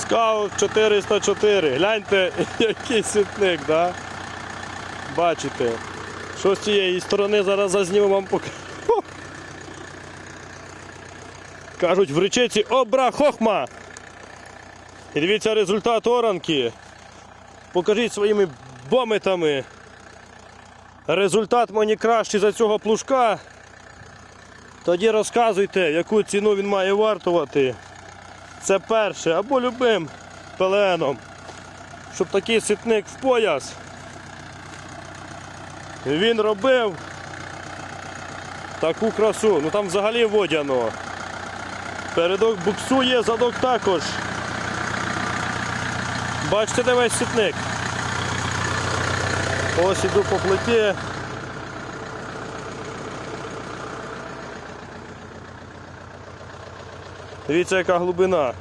Скаут 404. Гляньте, який світник, да? Бачите. Що з цієї сторони зараз зазніму вам покажу. Кажуть, в речиці обра хохма. І дивіться результат оранки. Покажіть своїми бометами. Результат мені кращий за цього плужка. Тоді розказуйте, яку ціну він має вартувати. Це перше, або любим пеленом. Щоб такий ситник в пояс. Він робив таку красу. Ну там взагалі водяно. Передок буксує, задок також. Бачите, де весь ситник. Ось іду по плиті. Дивіться, яка глибина.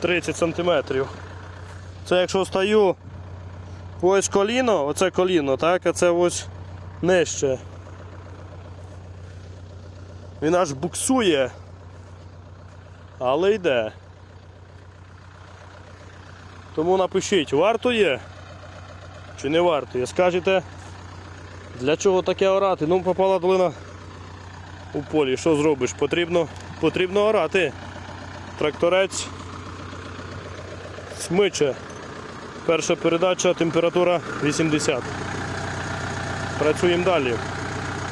30 сантиметрів. Це якщо стою ось коліно, оце коліно, так, а це ось нижче. Він аж буксує, але йде. Тому напишіть, варто є чи не варто є. Скажете, для чого таке орати? Ну, попала долина у полі. Що зробиш? Потрібно, потрібно орати. Тракторець смиче. Перша передача, температура 80. Працюємо далі.